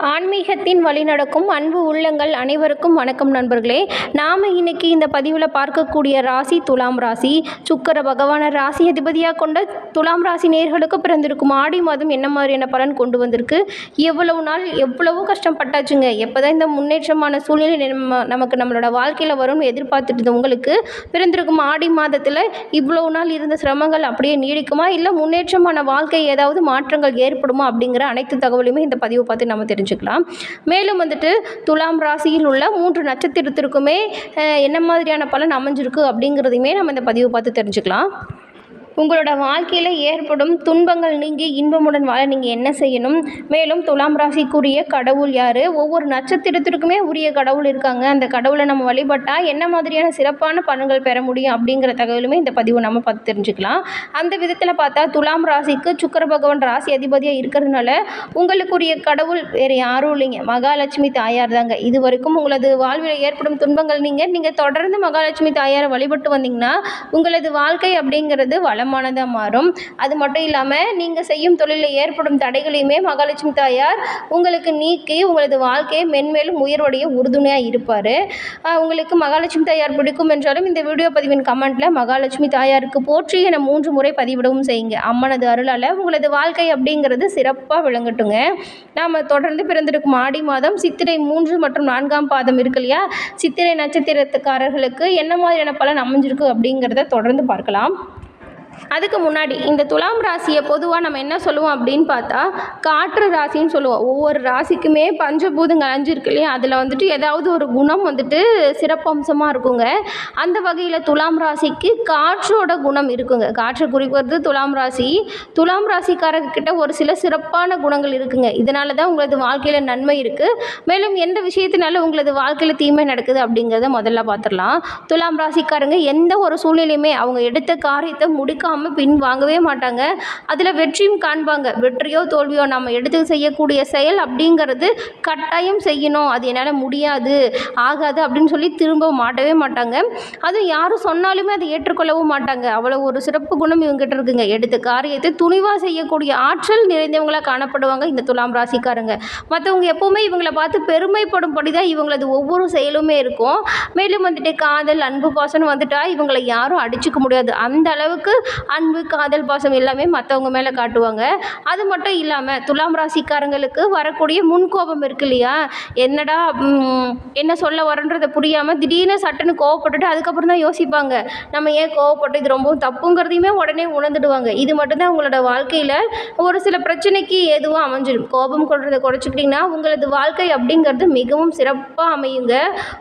ஆன்மீகத்தின் வழிநடக்கும் அன்பு உள்ளங்கள் அனைவருக்கும் வணக்கம் நண்பர்களே. நாம் இன்னைக்கு இந்த பதிவில் பார்க்கக்கூடிய ராசி துலாம் ராசி. சுக்கர பகவான ராசி அதிபதியாக கொண்ட துலாம் ராசி நேர்களுக்கு பிறந்திருக்கும் ஆடி மாதம் என்ன மாதிரியான பலன் கொண்டு வந்திருக்கு? எவ்வளவு நாள் எவ்வளவோ கஷ்டப்பட்டாச்சுங்க? எப்போ தான் இந்த முன்னேற்றமான சூழ்நிலை நம்ம நமக்கு நம்மளோட வாழ்க்கையில் வரும்னு எதிர்பார்த்துட்டு உங்களுக்கு பிறந்திருக்கும் ஆடி மாதத்தில் இவ்வளவு நாள் இருந்த சிரமங்கள் அப்படியே நீடிக்குமா? இல்லை முன்னேற்றமான வாழ்க்கை ஏதாவது மாற்றங்கள் ஏற்படுமா? அப்படிங்கிற அனைத்து தகவலையுமே இந்த பதிவை பார்த்து நம்ம தெரிஞ்சுக்கலாம். மேலும் வந்துட்டு துலாம் ராசியில் உள்ள மூன்று நட்சத்திரத்திற்குமே என்ன மாதிரியான பலன் அமைஞ்சிருக்கு அப்படிங்கிறதையுமே நம்ம இந்த பதிவை பார்த்து தெரிஞ்சுக்கலாம். உங்களோட வாழ்க்கையில் ஏற்படும் துன்பங்கள் நீங்கி இன்பமுடன் வாழ நீங்கள் என்ன செய்யணும்? மேலும் துலாம் ராசிக்குரிய கடவுள் யார்? ஒவ்வொரு நட்சத்திரத்திற்குமே உரிய கடவுள் இருக்காங்க. அந்த கடவுளை நம்ம வழிபட்டால் என்ன மாதிரியான சிறப்பான பலன்கள் பெற முடியும் அப்படிங்கிற தகவலுமே இந்த பதிவு நம்ம பார்த்து தெரிஞ்சுக்கலாம். அந்த விதத்தில் பார்த்தா துலாம் ராசிக்கு சுக்கர பகவான் ராசி அதிபதியாக இருக்கிறதுனால உங்களுக்குரிய கடவுள் வேறு யாரும் இல்லைங்க. மகாலட்சுமி தாயார் தாங்க. இது வரைக்கும் உங்களது வாழ்வில் ஏற்படும் துன்பங்கள் நீங்கள் நீங்கள் தொடர்ந்து மகாலட்சுமி தாயாரை வழிபட்டு வந்தீங்கன்னா உங்களது வாழ்க்கை அப்படிங்கிறது வள வளமானதாக மாறும். அது மட்டும் இல்லாமல் நீங்கள் செய்யும் தொழிலில் ஏற்படும் தடைகளையுமே மகாலட்சுமி தாயார் உங்களுக்கு நீக்கி உங்களது வாழ்க்கையை மென்மேலும் உயர்வடைய உறுதுணையாக இருப்பார். உங்களுக்கு மகாலட்சுமி தாயார் பிடிக்கும் என்றாலும் இந்த வீடியோ பதிவின் கமெண்ட்டில் மகாலட்சுமி தாயாருக்கு போற்றி என மூன்று முறை பதிவிடவும் செய்யுங்க. அம்மனது அருளால் உங்களது வாழ்க்கை அப்படிங்கிறது சிறப்பாக விளங்கட்டுங்க. நாம் தொடர்ந்து பிறந்திருக்கும் ஆடி மாதம் சித்திரை மூன்று மற்றும் நான்காம் பாதம் இருக்கு இல்லையா? சித்திரை நட்சத்திரத்துக்காரர்களுக்கு என்ன மாதிரியான பலன் அமைஞ்சிருக்கு அப்படிங்கிறத தொடர்ந்து பார்க்கலாம். அதுக்கு முன்னாடி இந்த துலாம் ராசியை பொதுவாக நம்ம என்ன சொல்லுவோம் அப்படின்னு பார்த்தா காற்று ராசின்னு சொல்லுவோம். ஒவ்வொரு ராசிக்குமே பஞ்சபூதங்கள் அஞ்சு இல்லையா? அதில் வந்துட்டு ஏதாவது ஒரு குணம் வந்துட்டு சிறப்பம்சமாக இருக்குங்க. அந்த வகையில் துலாம் ராசிக்கு காற்றோட குணம் இருக்குங்க. காற்று குறிப்பது துலாம் ராசி. துலாம் ராசிக்காரர்கிட்ட ஒரு சில சிறப்பான குணங்கள் இருக்குங்க. இதனால தான் உங்களது வாழ்க்கையில் நன்மை இருக்குது மேலும் எந்த விஷயத்தினால உங்களது வாழ்க்கையில் தீமை நடக்குது அப்படிங்கிறத முதல்ல பார்த்துடலாம். துலாம் ராசிக்காரங்க எந்த ஒரு சூழ்நிலையுமே அவங்க எடுத்த காரியத்தை முடிக்க முடிக்காமல் பின் வாங்கவே மாட்டாங்க. அதில் வெற்றியும் காண்பாங்க. வெற்றியோ தோல்வியோ நம்ம எடுத்து செய்யக்கூடிய செயல் அப்படிங்கிறது கட்டாயம் செய்யணும். அது என்னால் முடியாது ஆகாது அப்படின்னு சொல்லி திரும்ப மாட்டவே மாட்டாங்க. அது யாரும் சொன்னாலுமே அதை ஏற்றுக்கொள்ளவும் மாட்டாங்க. அவ்வளோ ஒரு சிறப்பு குணம் இவங்ககிட்ட இருக்குங்க. எடுத்த காரியத்தை துணிவாக செய்யக்கூடிய ஆற்றல் நிறைந்தவங்களாக காணப்படுவாங்க இந்த துலாம் ராசிக்காரங்க. மற்றவங்க எப்போவுமே இவங்களை பார்த்து பெருமைப்படும்படி தான் இவங்களது ஒவ்வொரு செயலுமே இருக்கும். மேலும் வந்துட்டு காதல் அன்பு பாசம்னு வந்துட்டா இவங்களை யாரும் அடிச்சுக்க முடியாது. அந்த அளவுக்கு அன்பு காதல் பாசம் எல்லாமே மற்றவங்க மேலே காட்டுவாங்க. அது மட்டும் இல்லாமல் துலாம் ராசிக்காரங்களுக்கு வரக்கூடிய முன்கோபம் இருக்கு இல்லையா? என்னடா என்ன சொல்ல வரன்றதை புரியாமல் திடீர்னு சட்டுன்னு கோவப்பட்டுட்டு அதுக்கப்புறம் தான் யோசிப்பாங்க. நம்ம ஏன் கோவப்பட்டு இது ரொம்பவும் தப்புங்கிறதையுமே உடனே உணர்ந்துடுவாங்க. இது மட்டும்தான் உங்களோட வாழ்க்கையில் ஒரு சில பிரச்சனைக்கு எதுவும் அமைஞ்சிடும். கோபம் கொள்றதை குறைச்சிக்கிட்டிங்கன்னா உங்களது வாழ்க்கை அப்படிங்கிறது மிகவும் சிறப்பாக அமையுங்க.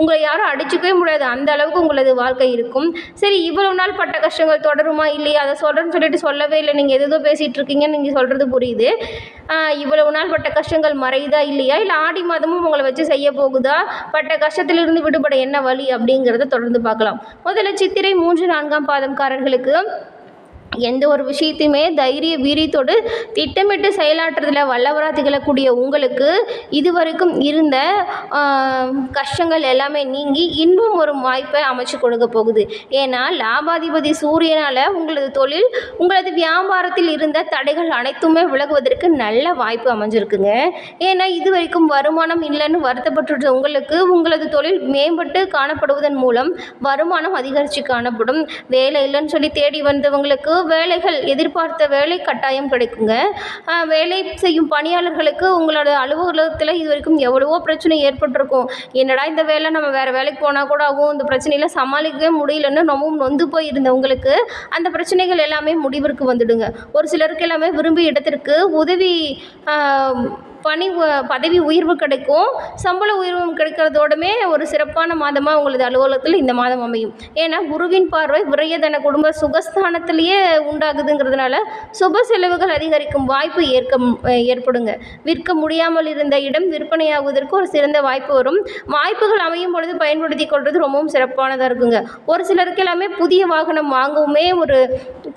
உங்களை யாரும் அடிச்சு மாற்றிக்கவே முடியாது. அந்த அளவுக்கு உங்களது வாழ்க்கை இருக்கும். சரி இவ்வளவு நாள் பட்ட கஷ்டங்கள் தொடருமா? இல்லையா? அதை சொல்கிறேன்னு சொல்லிட்டு சொல்லவே இல்லை. நீங்கள் எதோ பேசிகிட்டு இருக்கீங்கன்னு நீங்கள் சொல்கிறது புரியுது. இவ்வளவு நாள் பட்ட கஷ்டங்கள் மறையுதா? இல்லையா? இல்லை ஆடி மாதமும் உங்களை வச்சு செய்ய போகுதா? பட்ட கஷ்டத்திலிருந்து விடுபட என்ன வழி அப்படிங்கிறத தொடர்ந்து பார்க்கலாம். முதல்ல சித்திரை மூன்று நான்காம் பாதம்காரர்களுக்கு எந்த ஒரு விஷயத்தையுமே தைரிய வீரியத்தோடு திட்டமிட்டு செயலாற்றுறதுல வல்லவராக திகழக்கூடிய உங்களுக்கு இதுவரைக்கும் இருந்த கஷ்டங்கள் எல்லாமே நீங்கி இன்பம் ஒரு வாய்ப்பை அமைச்சு கொடுக்க போகுது. ஏன்னா லாபாதிபதி சூரியனால் உங்களது தொழில் உங்களது வியாபாரத்தில் இருந்த தடைகள் அனைத்துமே விலகுவதற்கு நல்ல வாய்ப்பு அமைஞ்சிருக்குங்க. ஏன்னா இது வரைக்கும் வருமானம் இல்லைன்னு வருத்தப்பட்டு உங்களுக்கு உங்களது தொழில் மேம்பட்டு காணப்படுவதன் மூலம் வருமானம் அதிகரித்து காணப்படும். வேலை இல்லைன்னு சொல்லி தேடி வந்தவங்களுக்கு வேலைகள் எதிர்பார்த்த வேலை கட்டாயம் கிடைக்குங்க. வேலை செய்யும் பணியாளர்களுக்கு உங்களோட அலுவலகத்தில் இது வரைக்கும் எவ்வளவோ பிரச்சனை ஏற்பட்டிருக்கும். என்னடா இந்த வேலை நம்ம வேறு வேலைக்கு போனால் கூட ஆகும். இந்த பிரச்சனையில் சமாளிக்கவே முடியலன்னு ரொம்பவும் நொந்து போயிருந்த உங்களுக்கு அந்த பிரச்சனைகள் எல்லாமே முடிவிற்கு வந்துடுங்க. ஒரு சிலருக்கு எல்லாமே விரும்பிய இடத்திற்கு உதவி பணி பதவி உயர்வு கிடைக்கும். சம்பள உயர்வும் கிடைக்கிறதோடமே ஒரு சிறப்பான மாதமாக உங்களது அலுவலகத்தில் இந்த மாதம் அமையும். ஏன்னா குருவின் பார்வை விரயதன குடும்ப சுகஸ்தானத்திலேயே உண்டாகுதுங்கிறதுனால சுப செலவுகள் அதிகரிக்கும் வாய்ப்பு ஏற்க ஏற்படுங்க. விற்க முடியாமல் இருந்த இடம் விற்பனையாகுவதற்கு ஒரு சிறந்த வாய்ப்பு வரும். வாய்ப்புகள் அமையும் பொழுது பயன்படுத்தி கொள்வது ரொம்பவும் சிறப்பானதாக இருக்குங்க. ஒரு சிலருக்கு எல்லாமே புதிய வாகனம் வாங்கவுமே ஒரு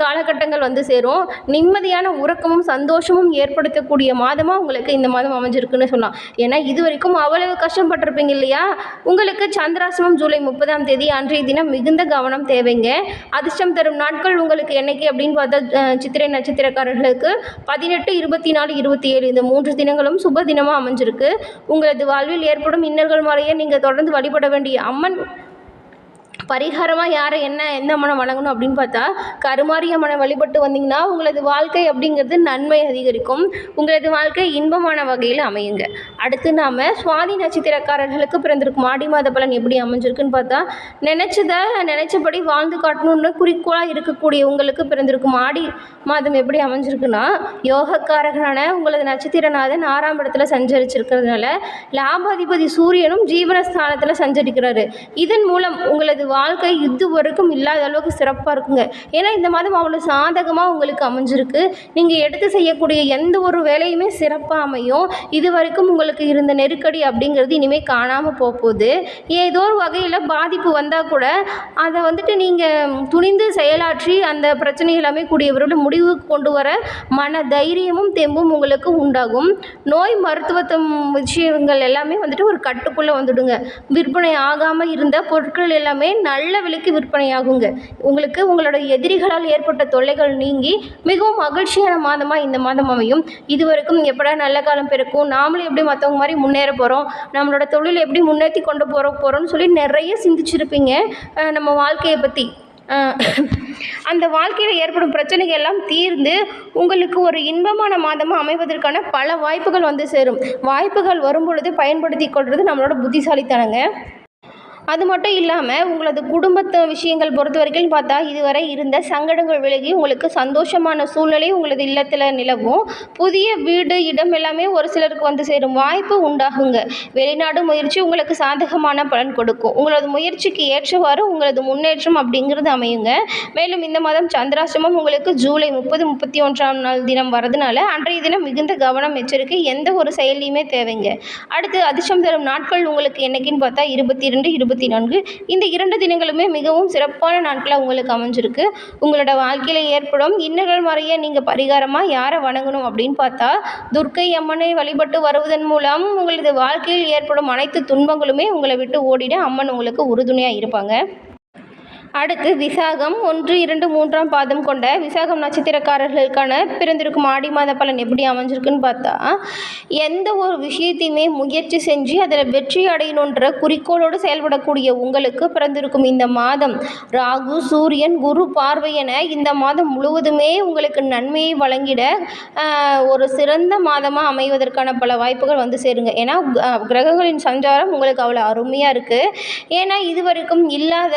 காலகட்டங்கள் வந்து சேரும். நிம்மதியான உறக்கமும் சந்தோஷமும் ஏற்படுத்தக்கூடிய மாதமாக உங்களுக்கு இந்த மாதம் அமைஞ்சிருக்குன்னு சொல்லலாம் ஏன்னா இது வரைக்கும் அவ்வளவு கஷ்டப்பட்டிருப்பீங்க இல்லையா? உங்களுக்கு சந்திராசிரமம் ஜூலை முப்பதாம் தேதி அன்றைய தினம் மிகுந்த கவனம் தேவைங்க. அதிர்ஷ்டம் தரும் நாட்கள் உங்களுக்கு என்னைக்கு அப்படின்னு பார்த்தா சித்திரை நட்சத்திரக்காரர்களுக்கு பதினெட்டு இருபத்தி நாலு இருபத்தி ஏழு இந்த மூன்று தினங்களும் சுப தினமாக அமைஞ்சிருக்கு. உங்களது வாழ்வில் ஏற்படும் இன்னல்கள் முறையை நீங்கள் தொடர்ந்து வழிபட வேண்டிய அம்மன் பரிகாரமாக யாரை என்ன எந்த மனம் வணங்கணும் அப்படின்னு பார்த்தா கருமாரி அம்மனை வழிபட்டு வந்தீங்கன்னா உங்களது வாழ்க்கை அப்படிங்கிறது நன்மை அதிகரிக்கும். உங்களது வாழ்க்கை இன்பமான வகையில் அமையுங்க. அடுத்து நாம் சுவாதி நட்சத்திரக்காரர்களுக்கு பிறந்திருக்கும் ஆடி மாத பலன் எப்படி அமைஞ்சிருக்குன்னு பார்த்தா நினச்சதை நினச்சபடி வாழ்ந்து காட்டணும்னு குறிக்கோளாக இருக்கக்கூடிய உங்களுக்கு பிறந்திருக்கும் ஆடி மாதம் எப்படி அமைஞ்சிருக்குன்னா யோகக்காரகனான உங்களது நட்சத்திரநாதன் ஆறாம் இடத்துல சஞ்சரிச்சிருக்கிறதுனால லாபாதிபதி சூரியனும் ஜீவனஸ்தானத்தில் சஞ்சரிக்கிறாரு. இதன் மூலம் உங்களது வா வாழ்க்கை இது வரைக்கும் இல்லாத அளவுக்கு சிறப்பாக இருக்குங்க. ஏன்னா இந்த மாதம் அவ்வளோ சாதகமாக உங்களுக்கு அமைஞ்சிருக்கு. நீங்கள் எடுத்து செய்யக்கூடிய எந்த ஒரு வேலையுமே சிறப்பாக அமையும். இது வரைக்கும் உங்களுக்கு இருந்த நெருக்கடி அப்படிங்கிறது இனிமேல் காணாமல் போகுது ஏதோ ஒரு வகையில் பாதிப்பு வந்தால் கூட அதை வந்துட்டு நீங்கள் துணிந்து செயலாற்றி அந்த பிரச்சனை எல்லாமே கூடிய முடிவுக்கு கொண்டு வர மன தைரியமும் தெம்பும் உங்களுக்கு உண்டாகும். நோய் மருத்துவத்தை விஷயங்கள் எல்லாமே வந்துட்டு ஒரு கட்டுக்குள்ளே வந்துடுங்க. விற்பனை ஆகாமல் இருந்த பொருட்கள் எல்லாமே நல்ல விலைக்கு விற்பனையாகுங்க. உங்களுக்கு உங்களோட எதிரிகளால் ஏற்பட்ட தொல்லைகள் நீங்கி மிகவும் மகிழ்ச்சியான மாதமாக இந்த மாதம் அமையும். இது வரைக்கும் எப்படா நல்ல காலம் பிறக்கும்? நாமளும் எப்படி மற்றவங்க மாதிரி முன்னேற போகிறோம் நம்மளோட தொழில் எப்படி முன்னேற்றி கொண்டு போகிற போகிறோம்னு சொல்லி நிறைய சிந்திச்சிருப்பீங்க. நம்ம வாழ்க்கையை பற்றி அந்த வாழ்க்கையில் ஏற்படும் பிரச்சனைகள் எல்லாம் தீர்ந்து உங்களுக்கு ஒரு இன்பமான மாதமாக அமைவதற்கான பல வாய்ப்புகள் வந்து சேரும். வாய்ப்புகள் வரும் பொழுது பயன்படுத்தி கொள்வது நம்மளோட புத்திசாலித்தனங்க. அது மட்டும் இல்லாமல் உங்களது குடும்பத்து விஷயங்கள் பொறுத்த வரைக்கும் பார்த்தா இதுவரை இருந்த சங்கடங்கள் விலகி உங்களுக்கு சந்தோஷமான சூழ்நிலை உங்களது இல்லத்தில் நிலவும். புதிய வீடு இடம் எல்லாமே ஒரு சிலருக்கு வந்து சேரும். வாய்ப்பு உண்டாகுங்க. வெளிநாடு முயற்சி உங்களுக்கு சாதகமான பலன் கொடுக்கும். உங்களது முயற்சிக்கு ஏற்றவாறு உங்களது முன்னேற்றம் அப்படிங்கிறது அமையுங்க. மேலும் இந்த மாதம் சந்திராசிரமம் உங்களுக்கு ஜூலை முப்பது முப்பத்தி ஒன்றாம் நாள் தினம் வரதுனால அன்றைய தினம் மிகுந்த கவனம் எச்சரிக்கை எந்த ஒரு செயலியுமே தேவைங்க. அடுத்து அதிர்ஷ்டம் தரும் நாட்கள் உங்களுக்கு என்னைக்குன்னு பார்த்தா இருபத்தி ரெண்டு இருபத்தி நான்கு. இந்த இரண்டு தினங்களுமே மிகவும் சிறப்பான நாட்களாக உங்களுக்கு அமைஞ்சிருக்கு. உங்களோட வாழ்க்கையில் ஏற்படும் இன்னல்கள் மறைய நீங்கள் பரிகாரமாக யாரை வணங்கணும் அப்படின்னு பார்த்தா துர்க்கை அம்மனை வழிபட்டு வருவதன் மூலம் உங்களது வாழ்க்கையில் ஏற்படும் அனைத்து துன்பங்களுமே உங்களை விட்டு ஓடிட அம்மன் உங்களுக்கு உறுதுணையாக இருப்பாங்க. அடுத்து விசாகம் ஒன்று இரண்டு மூன்றாம் பாதம் கொண்ட விசாகம் நட்சத்திரக்காரர்களுக்கான பிறந்திருக்கும் ஆடி மாத பலன் எப்படி அமைஞ்சிருக்குன்னு பார்த்தா எந்த ஒரு விஷயத்தையுமே முயற்சி செஞ்சு அதில் வெற்றி அடையணுன்ற குறிக்கோளோடு செயல்படக்கூடிய உங்களுக்கு பிறந்திருக்கும் இந்த மாதம் ராகு சூரியன் குரு பார்வை என இந்த மாதம் முழுவதுமே உங்களுக்கு நன்மையை வழங்கிட ஒரு சிறந்த மாதமாக அமைவதற்கான பல வாய்ப்புகள் வந்து சேருங்க. ஏன்னா கிரகங்களின் சஞ்சாரம் உங்களுக்கு அவ்வளோ அருமையாக இருக்குது ஏன்னா இதுவரைக்கும் இல்லாத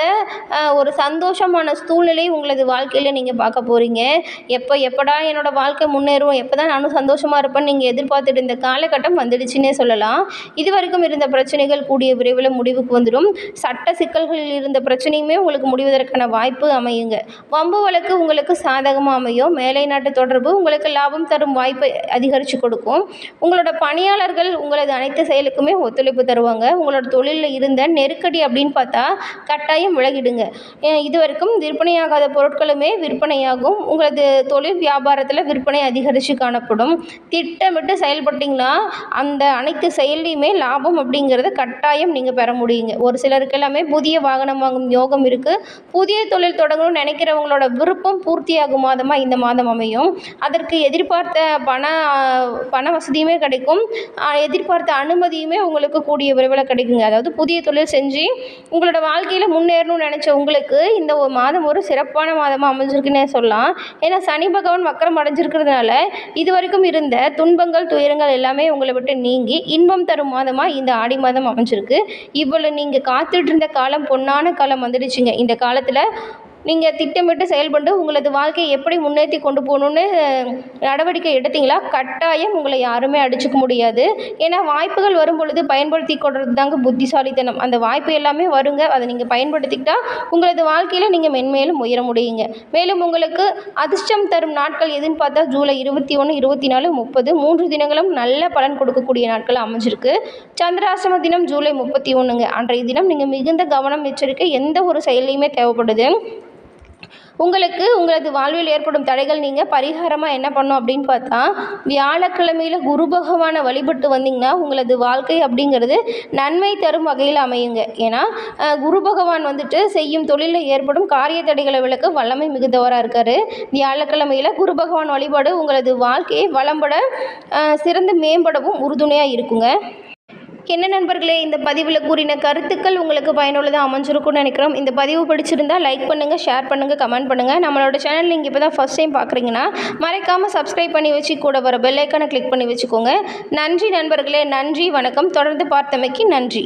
ஒரு சந்தோஷமான சூழ்நிலை உங்களது வாழ்க்கையில் நீங்கள் பார்க்க போகிறீங்க எப்போ எப்படா என்னோடய வாழ்க்கை முன்னேறும் எப்போ தான் நானும் சந்தோஷமாக இருப்பேன்னு நீங்கள் எதிர்பார்த்துட்டு இருந்த காலகட்டம் வந்துடுச்சுன்னே சொல்லலாம். இது வரைக்கும் இருந்த பிரச்சனைகள் கூடிய விரைவில் முடிவுக்கு வந்துடும். சட்ட சிக்கல்களில் இருந்த பிரச்சனையுமே உங்களுக்கு முடிவதற்கான வாய்ப்பு அமையுங்க. வம்பு வழக்கு உங்களுக்கு சாதகமாக அமையும். மேலை நாட்டு தொடர்பு உங்களுக்கு லாபம் தரும் வாய்ப்பை அதிகரித்து கொடுக்கும். உங்களோட பணியாளர்கள் உங்களது அனைத்து செயலுக்குமே ஒத்துழைப்பு தருவாங்க. உங்களோட தொழிலில் இருந்த நெருக்கடி அப்படின்னு பார்த்தா கட்டாயம் விலகிடுங்க. இதுவரைக்கும் இது வரைக்கும் விற்பனையாகாத பொருட்களுமே விற்பனையாகும். உங்களது தொழில் வியாபாரத்தில் விற்பனை அதிகரித்து காணப்படும். திட்டமிட்டு செயல்பட்டீங்கன்னா அந்த அனைத்து செயல்லையுமே லாபம் அப்படிங்கிறத கட்டாயம் நீங்கள் பெற முடியுங்க. ஒரு சிலருக்கு எல்லாமே புதிய வாகனம் வாங்கும் யோகம் இருக்குது புதிய தொழில் தொடங்கணும்னு நினைக்கிறவங்களோட விருப்பம் பூர்த்தியாகும் மாதமாக இந்த மாதம் அமையும். அதற்கு எதிர்பார்த்த பண பண வசதியுமே கிடைக்கும். எதிர்பார்த்த அனுமதியுமே உங்களுக்கு கூடிய விரைவில் கிடைக்குங்க. அதாவது புதிய தொழில் செஞ்சு உங்களோட வாழ்க்கையில் முன்னேறணும்னு நினச்ச உங்களுக்கு இந்த ஒரு மாதம் ஒரு சிறப்பான மாதமாக அமைஞ்சிருக்குன்னே சொல்லலாம். ஏன்னா சனி பகவான் வக்கரம் அடைஞ்சிருக்கிறதுனால இது வரைக்கும் இருந்த துன்பங்கள் துயரங்கள் எல்லாமே உங்களை விட்டு நீங்கி இன்பம் தரும் மாதமாக இந்த ஆடி மாதம் அமைஞ்சிருக்கு. இவ்வளோ நீங்கள் காத்துட்டு இருந்த காலம் பொன்னான காலம் வந்துடுச்சுங்க. இந்த காலத்தில் நீங்கள் திட்டமிட்டு செயல்பட்டு உங்களது வாழ்க்கையை எப்படி முன்னேற்றி கொண்டு போகணுன்னு நடவடிக்கை எடுத்தீங்களா? கட்டாயம் உங்களை யாருமே அடிச்சுக்க முடியாது. ஏன்னா வாய்ப்புகள் வரும் பொழுது பயன்படுத்தி கொள்வது தாங்க புத்திசாலித்தனம். அந்த வாய்ப்பு எல்லாமே வருங்க. அதை நீங்கள் பயன்படுத்திக்கிட்டா உங்களது வாழ்க்கையில் நீங்கள் மென்மேலும் உயர முடியுங்க. மேலும் உங்களுக்கு அதிர்ஷ்டம் தரும் நாட்கள் எதுன்னு பார்த்தா ஜூலை இருபத்தி ஒன்று இருபத்தி நாலு முப்பது. மூன்று தினங்களும் நல்ல பலன் கொடுக்கக்கூடிய நாட்கள் அமைஞ்சிருக்கு. சந்திராசிரம தினம் ஜூலை முப்பத்தி ஒன்றுங்க அன்றைய தினம் நீங்கள் மிகுந்த கவனம் எச்சரிக்கை எந்த ஒரு செயலையுமே தேவைப்படுது. உங்களுக்கு உங்களது வாழ்வில் ஏற்படும் தடைகள் நீங்கள் பரிகாரமாக என்ன பண்ணும் அப்படின்னு பார்த்தா வியாழக்கிழமையில் குரு பகவானை வழிபட்டு வந்தீங்கன்னா உங்களது வாழ்க்கை அப்படிங்கிறது நன்மை தரும் வகையில் அமையுங்க. ஏன்னா குரு பகவான் வந்துட்டு செய்யும் தொழிலில் ஏற்படும் காரிய தடைகளை விளக்க வல்லமை மிகுந்தவராக இருக்கார். வியாழக்கிழமையில் குரு பகவான் வழிபாடு உங்களது வாழ்க்கையை வளம்பட சிறந்து மேம்படவும் உறுதுணையாக இருக்குங்க. என்ன நண்பர்களே இந்த பதிவில் கூறின கருத்துக்கள் உங்களுக்கு பயனுள்ளதாக அமைஞ்சிருக்கும்னு நினைக்கிறோம். இந்த பதிவு பிடிச்சிருந்தா லைக் பண்ணுங்கள் ஷேர் பண்ணுங்கள் கமெண்ட் பண்ணுங்கள் நம்மளோட சேனல் நீங்கள் இப்போ தான் ஃபஸ்ட் டைம் பார்க்குறீங்கன்னா மறைக்காமல் சப்ஸ்கிரைப் பண்ணி வச்சு கூட வர பெல்லைக்கானை கிளிக் பண்ணி வச்சுக்கோங்க. நன்றி நண்பர்களே நன்றி வணக்கம். தொடர்ந்து பார்த்தமைக்கு நன்றி.